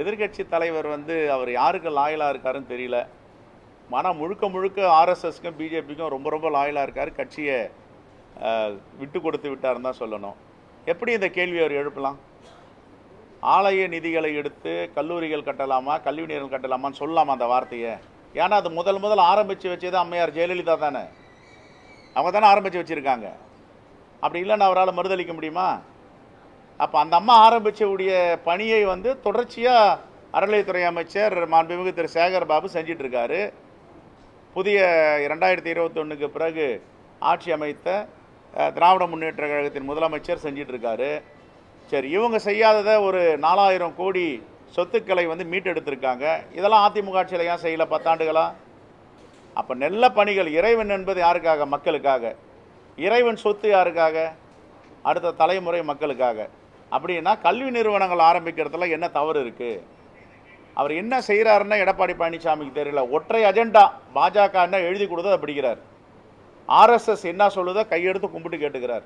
எதிர்க்கட்சி தலைவர் வந்து அவர் யாருக்கு லாயலாக இருக்காருன்னு தெரியல. ஆனால் முழுக்க முழுக்க ஆர்எஸ்எஸ்க்கும் பிஜேபிக்கும் ரொம்ப ரொம்ப லாயலாக இருக்கார். கட்சியை விட்டு கொடுத்து விட்டாருன்னு தான் சொல்லணும். எப்படி இந்த கேள்வி அவர் எழுப்பலாம்? ஆலய நிதிகளை எடுத்து கல்லூரிகள் கட்டலாமா கல்வி நிறுவனம் கட்டலாமான்னு சொல்லலாமா அந்த வார்த்தையை? ஏன்னா அது முதல் முதல் ஆரம்பித்து வச்சது அம்மையார் ஜெயலலிதா தானே. அவங்க தானே ஆரம்பித்து வச்சுருக்காங்க. அப்படி இல்லைன்னு அவரால் மறுதளிக்க முடியுமா? அப்போ அந்த அம்மா ஆரம்பித்தவுடைய பணியை வந்து தொடர்ச்சியாக அறநிலையத்துறை அமைச்சர் மாண்புமிகு திரு சேகர் பாபு செஞ்சிட்டு இருக்காரு புதிய இரண்டாயிரத்தி இருபத்தொன்னுக்கு பிறகு ஆட்சி அமைத்த திராவிட முன்னேற்ற கழகத்தின் முதலமைச்சர் செஞ்சிட்டு இருக்காரு சரி இவங்க செய்யாததை ஒரு நாலாயிரம் கோடி சொத்துக்களை வந்து மீட்டெடுத்திருக்காங்க. இதெல்லாம் அதிமுக ஆட்சியில் ஏன் செய்யல பத்தாண்டுகளாக அப்போ நல்ல பணிகள் இறைவன் என்பது யாருக்காக? மக்களுக்காக. இறைவன் சொத்து யாருக்காக? அடுத்த தலைமுறை மக்களுக்காக. அப்படின்னா கல்வி நிறுவனங்கள் ஆரம்பிக்கிறதுல என்ன தவறு இருக்குது அவர் என்ன செய்கிறாருன்னா எடப்பாடி பழனிசாமிக்கு தெரியல. ஒற்றை அஜெண்டா பாஜக என்ன எழுதி கொடுத்தோ அதை பிடிக்கிறார் ஆர்எஸ்எஸ் என்ன சொல்லுதோ கையெடுத்து கும்பிட்டு கேட்டுக்கிறார்.